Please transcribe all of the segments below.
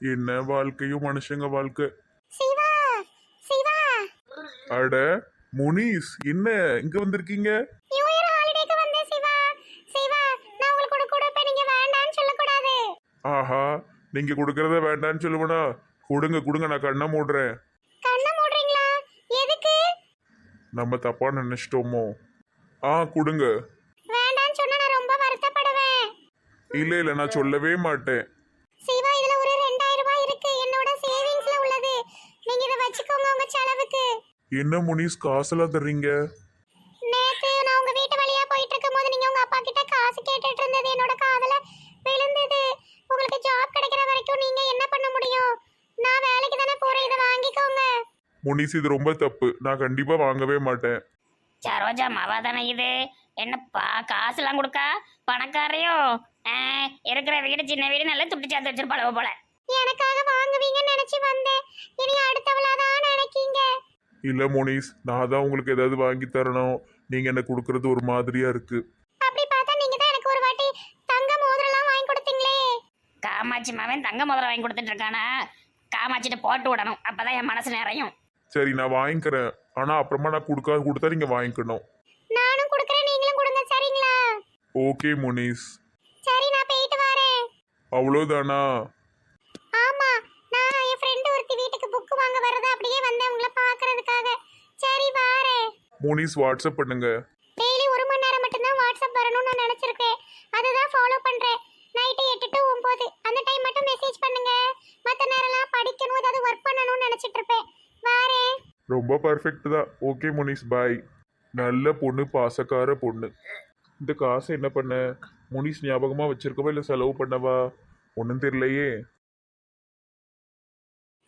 என்ன வாழ்க்கையும் மனுஷங்க வாழ்க்கை. சிவா சிவா. அட முனிஸ் என்ன இங்க வந்திருக்கீங்க? நியூ இயர் ஹாலிடேக்கு வந்தேன் சிவா. சிவா நான் உங்களுக்கு கூட கொடுப்பேன் நீங்க வேண்டாம்னு சொல்லக்கூடாது. ஆஹா நீங்க கொடுக்கறத வேண்டான்னு சொல்லுவனா? கொடுங்க கொடுங்க நான் கண்ணை மூடுறேன். கண்ணை மூடுறீங்களா? எதுக்கு? நம்ம தப்பா நினைச்சிட்டோமோ? ஆ கொடுங்க. வேண்டாம்னு சொன்னா நான் ரொம்ப வருத்தப்படுவேன். இல்ல இல்ல நான் சொல்லவே மாட்டேன் சிவா இதுல ஒரு ரெண்டாயிரம் ரூபாய் இருக்கு என்னோட சேவிங்ஸ்ல உள்ளது நீங்க இதை வச்சுக்கோங்க உங்க செலவுக்கு என்ன முனிஸ் காசெல்லாம் தர்றீங்க? நேத்து நான் உங்க வீட்டு வழியா போயிட்டு இருக்கும்போது நீங்க உங்க அப்பா கிட்ட காசு கேட்டுட்டு இருந்தது. என்னோட காதுல விழுந்தது. உங்களுக்கு ஜாப் கிடைக்கிற வரைக்கும் நீங்க என்ன பண்ண முடியும்? நான் வேலைக்கு தானே போறேன். இதை வாங்கிக்கோங்க. முனிஸ் இது ரொம்ப தப்பு. நான் கண்டிப்பா வாங்கவே மாட்டேன். சரோஜா மாவா தானே இது? என்னப்பா காசுலாம் கொடுக்கா? பணக்காரையோ? ஆ, இருக்கிற வீடு சின்ன வீடு நல்லா துட்டு சேர்த்து வச்சிருப்பாளவ போல. எனக்காக வாங்குவீங்கன்னு நினைச்சு வந்தேன். இனி அடுத்தவளாதான் நினைக்கீங்க. இல்ல முனிஸ் நான் தான் உங்களுக்கு ஏதாவது வாங்கி தரணும். நீங்க என்ன கொடுக்கறது ஒரு மாதிரியா இருக்கு. அப்படி பார்த்தா நீங்க தான் எனக்கு ஒரு வாட்டி தங்க மோதிரம்லாம் வாங்கி கொடுத்தீங்களே. காமாட்சி மாவன் தங்க முதல்ல வாங்கி கொடுத்துட்டு இருக்கானா? காமாட்சிட்ட போட்டு விடணும். அப்பதான் என் மனசு நிறையும். சரி நான் வாங்கிக்கிறேன். ஆனா அப்புறமா நான் கொடுக்க கொடுத்தா நீங்க வாங்கிக்கணும். நானும் கொடுக்குறேன் நீங்களும் கொடுங்க சரிங்களா? ஓகே முனிஸ். சரி நான் போயிட்டு வரேன். அவ்வளோதானா முனிஸ் வாட்ஸ்அப் பண்ணுங்க. டெய்லி ஒரு மணி நேரம் மட்டும்தான் வாட்ஸ்அப் வரணும்னு நான் நினைச்சிருக்கேன். அதுதான் ஃபாலோ பண்றேன். நைட்டு எட்டு டு ஒன்பது. அந்த டைம் மட்டும் மெசேஜ் பண்ணுங்க. மற்ற நேரம்லாம் படிக்கணும் ஏதாவது ஒர்க் பண்ணணும்னு நினைச்சிட்டு இருப்பேன் வாரேன் ரொம்ப பர்ஃபெக்ட் தான். ஓகே முனிஸ் பாய் நல்ல பொண்ணு பாசக்கார பொண்ணு. இந்த காசை என்ன பண்ண? முனிஸ் ஞாபகமா வச்சிருக்கவா இல்லை செலவு பண்ணவா? ஒன்றும் தெரியலையே.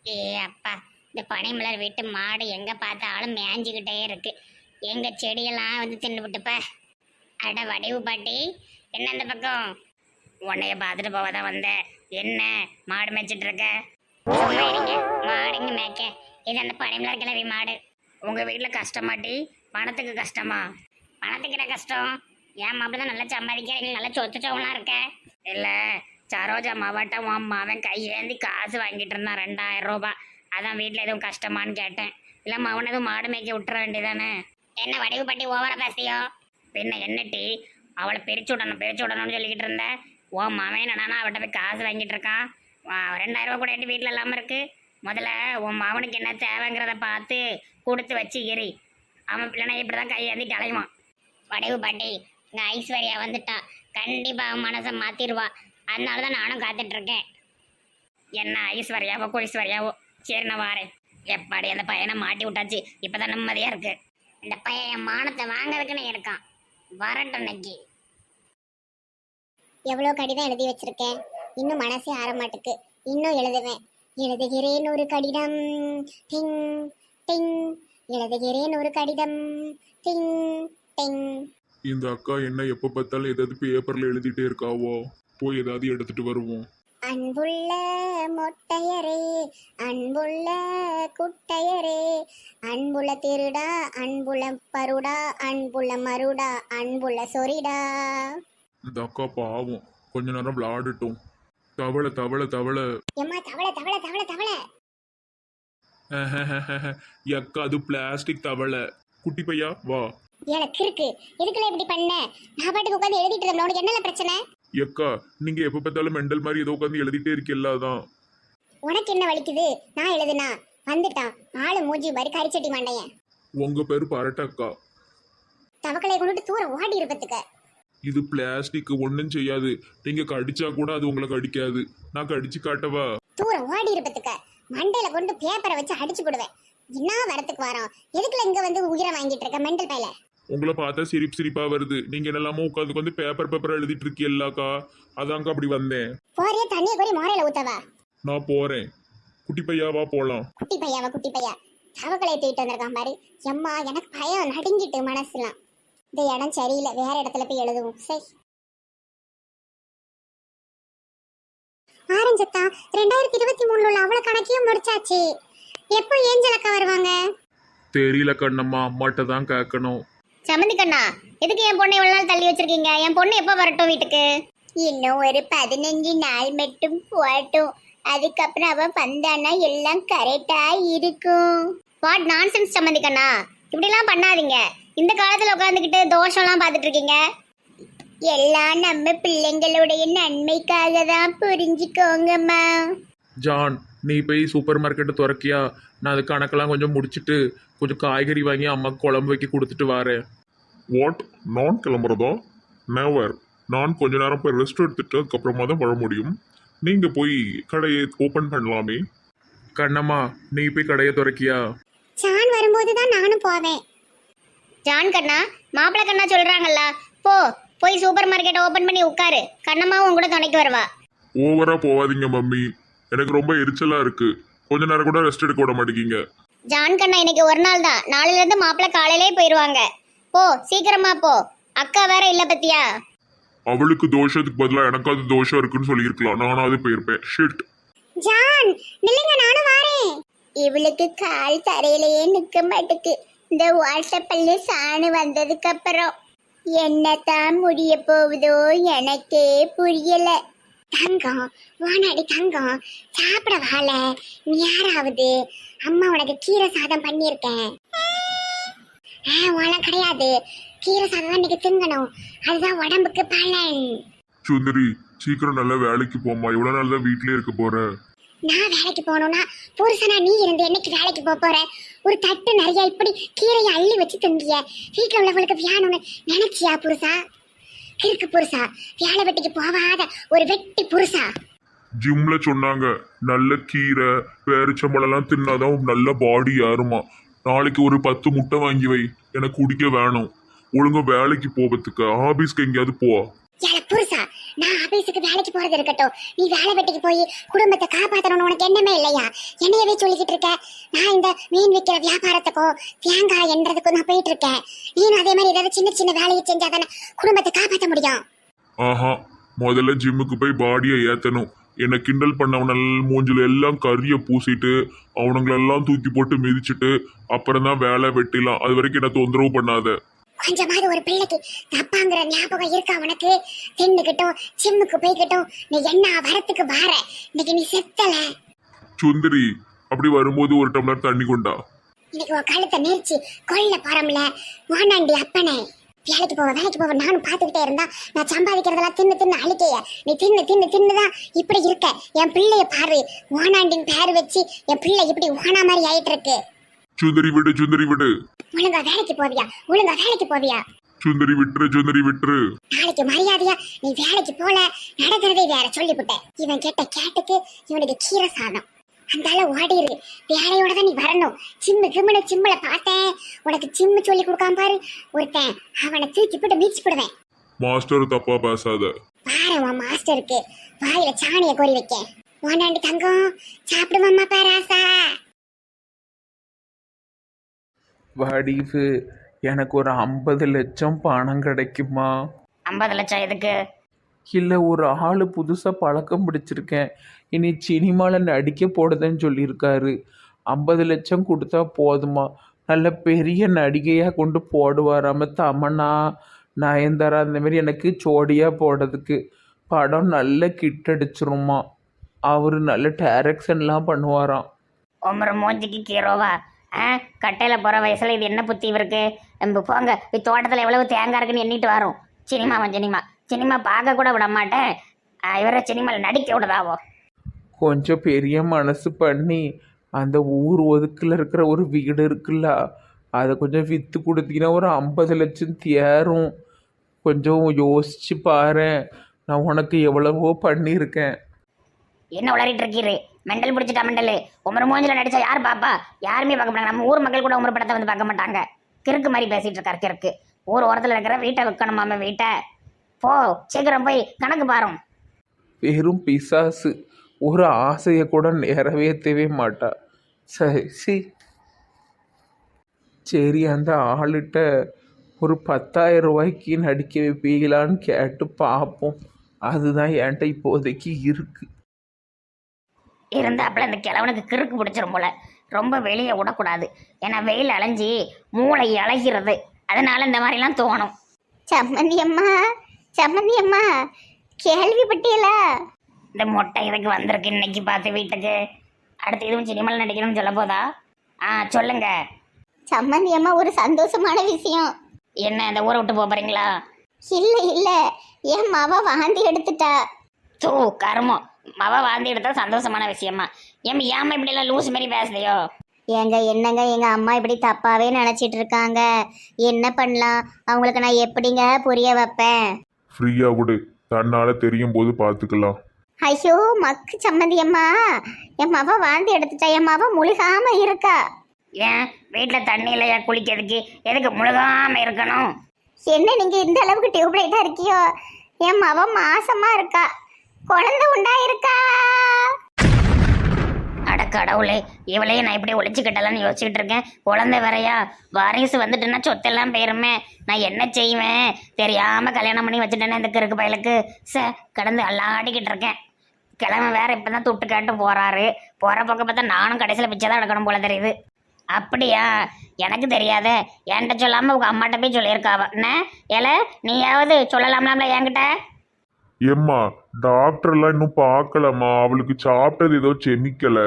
ஏ அப்பா. இந்த பனைமலர் வீட்டு மாடு எங்க பார்த்தாலும் மேய்ஞ்சுக்கிட்டே இருக்கு. எங்க செடியெல்லாம் வந்து தின்னுபிட்டுப்ப அட வடிவு பாட்டி என்ன இந்த பக்கம்? உன்னைய பார்த்துட்டு போக தான் வந்தேன். என்ன மாடு மேய்ச்சிட்டு இருக்க? சும்மா இருங்க மாடுங்க மேய்க்க. இது அந்த பனைமலர் கிளவி மாடு. உங்க வீட்டில் கஷ்டமாட்டி பணத்துக்கு கஷ்டமா? பணத்துக்கிற கஷ்டம். ஏன் மாப்பிள்ள தான் நல்லா சம்பாதிக்கிறீங்க நல்லா சொத்து சோவலாம் இருக்க? இல்லை சரோஜா மாவட்டம் உன் மாவன் கையேந்தி காசு வாங்கிட்டு இருந்தான் ரெண்டாயிரம் ரூபாய். அதான் வீட்டில் எதுவும் கஷ்டமான்னு கேட்டேன். இல்லை மவன் எதுவும் மாடு மேய்க்க விட்டுற வேண்டியதானே? என்ன வடிவு பட்டி ஓவரா பேசியோ பின்ன என்னட்டி? அவளை பிரிச்சு விடணும் பிரிச்சு விடணும்னு சொல்லிக்கிட்டு இருந்தேன் உன் மவன் என்னன்னா அவட்ட போய் காசு வாங்கிட்டு இருக்கான். ரெண்டாயிரம் ரூபா கூட என்கிட்ட வீட்டில் இல்லாமல் இருக்கு? முதல்ல உன் மகனுக்கு என்ன தேவைங்கிறத பார்த்து கொடுத்து வச்சு எரி அவன் பிள்ளைனா இப்படி தான் கையேந்திட்டு அலைவான் வடிவு பாட்டி இங்கே ஐஸ்வர்யா வந்துட்டா. கண்டிப்பாக அவன் மனசை மாற்றிடுவா அதனால தான் நானும் காத்துட்ருக்கேன் என்ன ஐஸ்வர்யாவோ ஐஸ்வர்யாவோ சரி நான் வாரேன். எப்பாடி அந்த பையனை மாட்டி விட்டாச்சு? இப்போ தான் நிம்மதியாக இருக்குது இந்த பையன் என் மானத்தை வாங்குறதுக்குன்னு இருக்கான். வரட்டும் இன்னைக்கு எவ்வளோ கடிதம் எழுதி வச்சிருக்கேன். இன்னும் மனசே ஆற மாட்டுக்கு. இன்னும் எழுதுவேன். எழுதுகிறேன் ஒரு கடிதம். டிங் டிங். எழுதுகிறேன் ஒரு கடிதம். டிங் டிங். இந்த அக்கா என்ன எப்போ பார்த்தாலும் ஏதாவது பேப்பர்ல எழுதிட்டே இருக்காவோ? போய் ஏதாவது எடுத்துட்டு வருவோம். அன்புள்ள மொட்டையரே அன்புள்ள குட்டையரே அன்புள்ள திருடா அன்புள்ள பருடா அன்புள்ள மருடா அன்புள்ள சொரிடா. இந்த அக்கா பாவம். கொஞ்ச நேரம் விளையாடட்டும் தவளை தவளை தவளை. எம்மா தவளை தவளை தவளை தவளை. அக்கா அது பிளாஸ்டிக் தவளை. குட்டி பையா வா. எனக்கு இருக்கு எதுக்குள்ள இப்படி பண்ண? நான் பாட்டுக்கு உட்காந்து எழுதிட்டு இருந்தேன். உனக்கு என்னல பிரச்சனை? எக்கா நீங்க எப்ப பார்த்தாலும் மெண்டல் மாதிரி ஏதோ உட்காந்து எழுதிட்டே இருக்கீல்ல அதான். உனக்கு என்ன வலிக்குது? நான் எழுதுனா? வந்துட்டான். ஆளு மூஞ்சி மாதிரி கரிச்சட்டி மண்டையன். உங்க பேரு பரட்டக்கா. தவக்கலை கொண்டுட்டு தூர ஓடி இருப்பதுக்க இது பிளாஸ்டிக் ஒன்றும் செய்யாது. நீங்க கடிச்சா கூட அது உங்களை கடிக்காது. நான் கடிச்சு காட்டவா? தூர ஓடி இருப்பதுக்க மண்டையில கொண்டு பேப்பரை வச்சு அடிச்சு போடுவேன். என்ன வரத்துக்கு வரோம் எதுக்குள்ள இங்க வந்து உயிரை வாங்கிட்டு இருக்க மெண்டல் பையில? உங்களை பார்த்தா சிரிப்பு சிரிப்பா வருது. நீங்க என்னெல்லாமோ உட்காந்து உட்காந்து பேப்பர் பேப்பர் எழுதிட்டு இருக்கீங்களாக்கா அதாங்க அப்படி வந்தேன். போறிய தண்ணிய கோரி மோரையில ஊத்தவா? நான் போறேன். குட்டி பையாவா போலாம். குட்டி பையாவா குட்டி பையா? தவக்கலை தூக்கிட்டு வந்திருக்கான் பாரு. எம்மா எனக்கு பயம் நடுங்கிட்டு மனசுலாம். இந்த இடம் சரியில்லை. வேற இடத்துல போய் எழுதுவோம். சரி ஆரஞ்சத்தா ரெண்டாயிரத்தி இருபத்தி மூணுல உள்ள அவ்வளவு கணக்கையும் முடிச்சாச்சு. எப்போ ஏஞ்சல் அக்கா வருவாங்க? தெரியல கண்ணம்மா. அம்மாட்ட தான் கேட்கணும். சம்மந்தி கண்ணா எதுக்கு என் பொண்ணை இவ்வளோ நாள் தள்ளி வச்சிருக்கீங்க? என் பொண்ணு எப்போ வரட்டும் வீட்டுக்கு? இன்னும் ஒரு பதினஞ்சு நாள் மட்டும் போட்டும் அதுக்கப்புறம் அவன் வந்தானா எல்லாம் கரெக்டா இருக்கும். வாட் நான்சென்ஸ் சம்மந்தி கண்ணா? இப்படிலாம் பண்ணாதீங்க. இந்த காலத்துல உட்காந்துக்கிட்டு தோஷம்லாம் பார்த்துட்டு இருக்கீங்க எல்லாம் நம்ம பிள்ளைங்களுடைய நன்மைக்காக தான் புரிஞ்சுக்கோங்கம்மா. ஜான் நீ போய் சூப்பர் மார்க்கெட்டு துறக்கியா? நான் அது கணக்கெல்லாம் கொஞ்சம் முடிச்சிட்டு கொஞ்சம் காய்கறி வாங்கி அம்மாக்கு குழம்பு வைக்க கொடுத்துட்டு வரேன். வாட் நான் கிளம்புறதா? நெவர் நான் கொஞ்ச நேரம் போய் ரெஸ்ட் எடுத்துட்டு அதுக்கப்புறமா தான் வர முடியும். நீங்கள் போய் கடையை ஓப்பன் பண்ணலாமே. கண்ணம்மா நீ போய் கடையை துறக்கியா? ஜான் வரும்போது தான் நானும் போவேன். ஜான் கண்ணா மாப்பிள்ளை கண்ணா சொல்றாங்கல்ல போ போய் சூப்பர் மார்க்கெட் ஓபன் பண்ணி உட்காரு. கண்ணம்மாவும் உன் கூட துணைக்கு வருவா. ஓவரா போகாதீங்க மம்மி. எனக்கு ரொம்ப எரிச்சலா இருக்கு. கொஞ்ச நேரம் கூட ரெஸ்ட் எடுக்க விட மாட்டேங்கிங்க. ஜான் கண்ணா இன்னைக்கு ஒரு நாள் தான். நாளையில இருந்து மாப்பிள்ளை காலையிலே போயிருவாங்க. போ சீக்கிரமா போ. அக்கா வேற இல்ல பத்தியா? அவளுக்கு தோஷத்துக்கு பதிலாக எனக்காவது தோஷம் இருக்குன்னு சொல்லியிருக்கலாம். நானாவது போயிருப்பேன். ஷிட் ஜான் நில்லுங்க நானும் வாரேன். இவளுக்கு கால் தரையிலேயே நிக்க மாட்டுக்கு. இந்த வாட்டப்பல்லு சாணு வந்ததுக்கு அப்புறம். என்னதான் முடிய போகுதோ எனக்கே புரியல. தங்கம் வானாடி தங்கம் சாப்பிட வாழ நீ யாராவது அம்மா உனக்கு கீரை சாதம் பண்ணியிருக்கேன். ஆ உனக்கு கிடையாது. கீரை சாதம் தான் இன்னைக்கு திங்கணும். அதுதான் உடம்புக்கு பலன். சுந்தரி சீக்கிரம் நல்லா வேலைக்கு போம்மா. இவ்வளோ நாள் தான் வீட்லயே இருக்க போற. நான் வேலைக்கு போகணும்னா புருஷனா நீ இருந்து என்னைக்கு வேலைக்கு போக போற? ஒரு தட்டு நிறைய இப்படி கீரையை அள்ளி வச்சு தந்திய வீட்டுல உள்ளவங்களுக்கு வேணும்னு நினைச்சியா புருஷா? கிறுக்கு புருஷா வேலை வெட்டிக்கு போகாத ஒரு வெட்டி புருஷா ஜிம்ல சொன்னாங்க நல்ல கீரை பேரிச்சம்பழம்லாம் தின்னாதான் நல்ல பாடி ஏறுமா. நாளைக்கு ஒரு பத்து முட்டை வாங்கி வை. எனக்கு குடிக்க வேணும். ஒழுங்கா வேலைக்கு போவதுக்கு ஆபீஸ்க்கு எங்கேயாவது போ. ஏல புருஷா நான் ஆபீஸுக்கு வேலைக்கு போறது இருக்கட்டும். நீ வேலை வெட்டிக்கு போய் குடும்பத்தை காப்பாத்தணும்னு உனக்கு எண்ணமே இல்லையா? என்னையவே சொல்லிக்கிட்டு இருக்க? நான் இந்த மீன் விற்கிற வியாபாரத்துக்கும் தேங்காய் என்றதுக்கும் நான் போயிட்டு இருக்கேன். நீனும் அதே மாதிரி ஏதாவது சின்ன சின்ன வேலையை செஞ்சாதானே குடும்பத்தை காப்பாற்ற முடியும்? ஆஹா முதல்ல ஜிம்முக்கு போய் பாடியை ஏத்தணும். என்னை கிண்டல் பண்ணவனல் மூஞ்சில் எல்லாம் கறியை பூசிட்டு அவனுங்களெல்லாம் தூக்கி போட்டு மிதிச்சிட்டு அப்புறம் தான் வேலை வெட்டிலாம். அது வரைக்கும் என்ன தொந்தரவு பண்ணாத. கொஞ்சமாவது ஒரு பிள்ளைக்கு தப்பாங்கிற ஞாபகம் இருக்கா உனக்கு? தின்னுக்கிட்டும் சிம்முக்கு போய்கிட்டும் நீ என்ன வரத்துக்கு வார? இன்னைக்கு நீ செத்தல. சுந்தரி அப்படி வரும்போது ஒரு டம்ளர் தண்ணி கொண்டா. இன்னைக்கு உன் கழுத்தை நெரிச்சு கொல்ல போறோம்ல. வானாண்டி அப்பனே. வேலைக்கு போவ வேலைக்கு போவ. நானும் பார்த்துக்கிட்டே இருந்தா நான் சம்பாதிக்கிறதெல்லாம் தின்னு தின்னு அழிக்கைய. நீ தின்னு தின்னு தின்னுதான் இப்படி இருக்க. என் பிள்ளைய பாரு. ஓனாண்டின் பேர் வச்சு என் பிள்ளை இப்படி ஓனா மாதிரி ஆயிட்டு இருக்கு சுந்தரி விடு சுந்தரி விடு. ஒழுங்கா வேலைக்கு போவியா? ஒழுங்கா வேலைக்கு போவியா? சுந்தரி விட்டுரு சுந்தரி விட்டுரு. நாளைக்கு மரியாதையா? நீ வேலைக்கு போல நடக்கிறதே வேற சொல்லிவிட்டேன். இவன் கேட்ட கேட்டுக்கு இவனுக்கு கீரை சாதம். அந்த ஆள ஓடிரு வேலையோட தான் நீ வரணும். சிம்மு கிம்முன்னு சிம்முல பார்த்தேன். உனக்கு சிம்மு சொல்லி கொடுக்காம பாரு. ஒருத்தன் அவனை தூக்கி போட்டு மீச்சு போடுவேன். மாஸ்டர் தப்பா பேசாத. பாரு உன் மாஸ்டருக்கு. வாயில சாணியை கோரி வைக்க ஓனாண்டி தங்கம் சாப்பிடுமாம்மா பாராசா வடிவு எனக்கு ஒரு ஐம்பது லட்சம் பணம் கிடைக்குமா? ஐம்பது லட்சம் எதுக்கு? இல்லை ஒரு ஆள் புதுசாக பழக்கம் பிடிச்சிருக்கேன். இனி சினிமாவில் நடிக்க போடுதுன்னு சொல்லியிருக்காரு. ஐம்பது லட்சம் கொடுத்தா போதுமா? நல்ல பெரிய நடிகையாக கொண்டு போடுவாராம தமன்னா நயன்தாரா அந்த மாதிரி எனக்கு ஜோடியாக போடுறதுக்கு. படம் நல்ல கிட் அடிச்சிருமா? அவர் நல்ல டைரக்ஷன்லாம் பண்ணுவாராம். உமர மூஞ்சிக்கு கீரோவா? ஆ கட்டையில் போகிற வயசில் இது என்ன புத்தி இவருக்கு? நம்ம போங்க. இது தோட்டத்தில் எவ்வளவு தேங்காய் இருக்குன்னு எண்ணிட்டு வரும். சினிமாவன் சினிமா. சினிமா பார்க்க கூட விட மாட்டேன். இவரை சினிமாவில் நடிக்க விடுதாவோ கொஞ்சம் பெரிய மனசு பண்ணி அந்த ஊர் ஒதுக்கில் இருக்கிற ஒரு வீடு இருக்குல்ல அதை கொஞ்சம் விற்று கொடுத்தீங்கன்னா ஒரு ஐம்பது லட்சம் தேரும். கொஞ்சம் யோசிச்சு பாரு நான் உனக்கு எவ்வளவோ பண்ணியிருக்கேன். என்ன உளறிட்டு இருக்கீரு? மெண்டல் பிடிச்சிட்டா மெண்டல். உமர் மூஞ்சில நடிச்சா யார் பாப்பா? யாருமே பார்க்க மாட்டாங்க. நம்ம ஊர் மக்கள் கூட உமர் படத்தை வந்து பார்க்க மாட்டாங்க. கிறுக்கு மாதிரி பேசிட்டு இருக்காரு கிறுக்கு. ஊர் ஓரத்தில் இருக்கிற வீட்டை விற்கணுமாம வீட்டை. போ சீக்கிரம் போய் கணக்கு பாரும். வெறும் பிசாசு. ஒரு ஆசையை கூட நிறைவேற்றவே மாட்டா. சரி சி. சரி அந்த ஆளுகிட்ட ஒரு பத்தாயிரம் ரூபாய்க்கு நடிக்க வைப்பீங்களான்னு கேட்டு பார்ப்போம். அதுதான் என்கிட்ட இப்போதைக்கு இருக்குது இருந்தாப்புல இந்த கிழவனுக்கு கிறுக்கு பிடிச்சிரும் போல. ரொம்ப வெளியே விடக்கூடாது. ஏன்னா வெயில் அலைஞ்சி மூளை இழகிறது அதனால இந்த மாதிரிலாம் தோணும். சம்மந்தி அம்மா சம்மந்தி அம்மா கேள்விப்பட்டியலா இந்த மொட்டை இதுக்கு வந்திருக்கு இன்னைக்கு பார்த்து வீட்டுக்கு? அடுத்து இதுவும் சினிமாவில் நடிக்கணும்னு சொல்ல போதா? ஆ சொல்லுங்க. சம்மந்தி அம்மா ஒரு சந்தோஷமான விஷயம். என்ன இந்த ஊரை விட்டு போறீங்களா? இல்ல இல்ல. என் மவ வாந்தி எடுத்துட்டா. தூ கருமம். மவ வாந்தி எடுத்தா சந்தோஷமான விஷயமா. ஏன் ஏமா இப்படி எல்லாம் லூஸ் மாதிரி பேசுதையோ ஏங்க என்னங்க எங்க அம்மா இப்படி தப்பாவே நினைச்சிட்டு இருக்காங்க? என்ன பண்ணலாம்? அவங்களுக்கு நான் எப்படிங்க புரிய வைப்பேன்? ஃப்ரீயா விடு. தன்னால தெரியும் போது பார்த்துக்கலாம் ஐயோ மக்கு சம்மந்தி அம்மா. என் மவ வாந்தி எடுத்துட்டா என் மவ முழுகாம இருக்கா? ஏன்? வீட்டில் தண்ணி இல்லையா குளிக்கிறதுக்கு? எதுக்கு முழுகாம இருக்கணும்? என்ன நீங்க இந்த அளவுக்கு டியூப்லைட்டா இருக்கியோ? என் மவ மாசமா இருக்கா. குழந்தை உண்டா இருக்கா அட கடவுளே இவளையும் நான் இப்படி ஒழிச்சுக்கிட்டலாம்னு யோசிச்சுட்டு இருக்கேன் குழந்தை வரையா வாரிசு வந்துட்டுன்னா சொத்தெல்லாம் போயிருமே. நான் என்ன செய்வேன்? தெரியாம கல்யாணம் பண்ணி வச்சுட்டேனே இந்த கிறுக்கு பயலுக்கு. ச கடந்து அல்லாடிக்கிட்டு இருக்கேன் கிழமை வேற இப்பதான் துட்டு கேட்டு போறாரு. போற பக்கம் பார்த்தா நானும் கடைசியில் பிச்சை தான் எடுக்கணும் போல தெரியுது. அப்படியா? எனக்கு தெரியாத. என்கிட்ட சொல்லாம உங்க அம்மாட்ட போய் சொல்லியிருக்காவ. என்ன? ஏல நீயாவது சொல்லலாம்லாம்ல என்கிட்ட? ஏம்மா டாக்டர்லாம் இன்னும் பார்க்கலம்மா. அவளுக்கு சாப்பிட்டது ஏதோ செமிக்கல.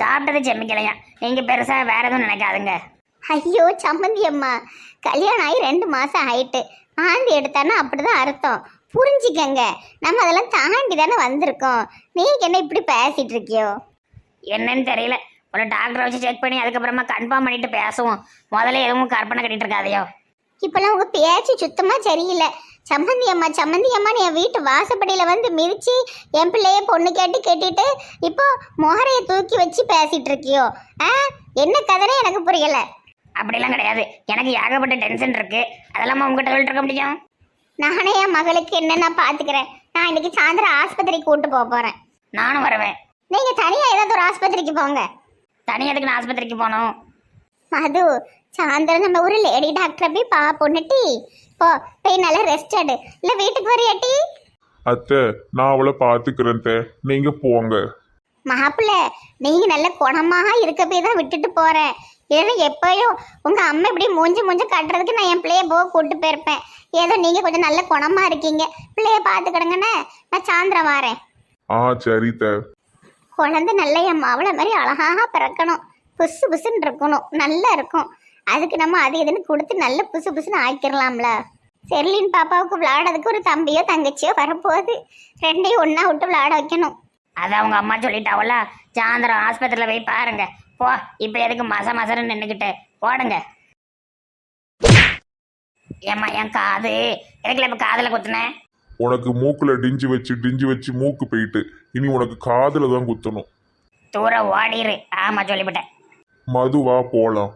சாப்பிட்டது செம்மிக்கலையா நீங்க பெருசா வேற எதுவும் நினைக்காதுங்க. ஐயோ சம்மந்தி அம்மா. கல்யாணம் ஆகி ரெண்டு மாசம் ஆயிட்டு. ஆந்தி எடுத்தான்னா அப்படிதான் அர்த்தம். புரிஞ்சுக்கங்க. நம்ம அதெல்லாம் தாண்டி தானே வந்திருக்கோம். நீங்க என்ன இப்படி பேசிட்டு இருக்கியோ? என்னன்னு தெரியல. ஒரு டாக்டரை வச்சு செக் பண்ணி அதுக்கப்புறமா கன்ஃபார்ம் பண்ணிட்டு பேசுவோம். முதல்ல எதுவும் கற்பனை கட்டிட்டு இருக்காதையோ? இப்பெல்லாம் உங்க பேச்சு சுத்தமா சரியில்லை. சம்மந்தி அம்மா சம்மந்தி அம்மான்னு என் வீட்டு வாசப்படியில வந்து மிதிச்சு என் பிள்ளைய பொண்ணு கேட்டு கேட்டுட்டு இப்போ மொஹரைய தூக்கி வச்சு பேசிட்டு இருக்கியோ? ஆ? என்ன கதைனே எனக்கு புரியல. அப்படிலாம் கிடையாது. எனக்கு ஏகப்பட்ட டென்ஷன் இருக்கு. அதெல்லாம் உங்ககிட்ட சொல்லிட்டு இருக்க முடியும்? நானே என் மகளுக்கு என்னென்ன பாத்துக்கிறேன்? நான் இன்னைக்கு சாயந்தரம் ஆஸ்பத்திரிக்கு கூட்டு போக போறேன். நானும் வருவேன். நீங்க தனியா ஏதாவது ஒரு ஆஸ்பத்திரிக்கு போங்க. தனி எதுக்கு நான் ஆஸ்பத்திரிக்கு போகணும்? மது சாயந்தரம் நம்ம ஒரு லேடி டாக்டரை போய் பாப்போன்னுட்டி போ போய் நல்லா ரெஸ்ட் எடு. இல்ல வீட்டுக்கு வரியாட்டி அத்தை நான் அவளை பார்த்துக்கிறேன் தே நீங்க போங்க. மாப்பிள்ள நீங்க நல்ல குணமாக இருக்க போய் தான் விட்டுட்டு போறேன் ஏன்னா எப்பயும் உங்க அம்மா இப்படி மூஞ்சி மூஞ்சி கட்டுறதுக்கு நான் என் பிள்ளைய போக கூட்டு போயிருப்பேன். ஏதோ நீங்க கொஞ்சம் நல்ல குணமா இருக்கீங்க. பிள்ளைய பாத்துக்கிடுங்கண்ணே நான் சாயந்தரம் வரேன். ஆ சரி தே குழந்தை நல்ல என் மாவளை மாதிரி அழகாக பிறக்கணும். புசு புசுன்னு இருக்கணும். நல்லா இருக்கும். அதுக்கு நம்ம அது இதுன்னு கொடுத்து நல்ல புசு புசுன்னு ஆக்கிடலாம்ல செர்லின் பாப்பாவுக்கு விளையாடுறதுக்கு ஒரு தம்பியோ தங்கச்சியோ வரப்போகுது. ரெண்டையும் ஒண்ணா விட்டு விளையாட வைக்கணும். அதை அவங்க அம்மா சொல்லிட்டாவல சாயந்தரம் ஆஸ்பத்திரியில் போய் பாருங்க. போ இப்போ எதுக்கு மச மசன்னு நின்றுக்கிட்டு போடுங்க. ஏம்மா என் காது? எதுக்குல இப்போ காதில் குத்துனேன் உனக்கு மூக்குல டிஞ்சு வச்சு டிஞ்சு வச்சு மூக்கு போயிட்டு. இனி உனக்கு காதுல தான் குத்தணும். தூரம் ஓடிரு. ஆமாம் சொல்லிவிட்டேன். மதுவா போலாம்.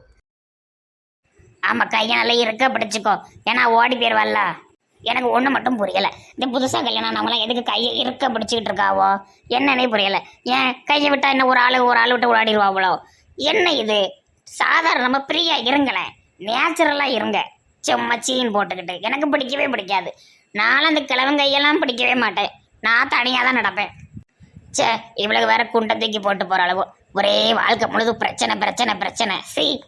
ஆமாம் கையை நல்லா இருக்க பிடிச்சிக்கோ. ஏன்னா ஓடி போயிடுவாள்ல எனக்கு ஒன்று மட்டும் புரியலை. இந்த புதுசாக கல்யாணம் நம்மளாம் எதுக்கு கையை இருக்க பிடிச்சிக்கிட்டு இருக்காவோ? என்னன்னே புரியலை. ஏன்? கையை விட்டா என்ன ஒரு ஆள் ஒரு ஆள் விட்டு ஓடிடுவாங்களோ என்ன இது? சாதாரணமாக ஃப்ரீயாக இருங்களேன். நேச்சுரலாக இருங்க. சும்மா சீன் போட்டுக்கிட்டு. எனக்கு பிடிக்கவே பிடிக்காது. நானும் அந்த கிழவன் கையெல்லாம் பிடிக்கவே மாட்டேன். நான் தனியாக தான் நடப்பேன். ச்சே இவ்வளவு வேற குண்டை தூக்கி போட்டு போகிற அளவு. ஒரே வாழ்க்கை முழுது பிரச்சனை பிரச்சனை பிரச்சனை. சி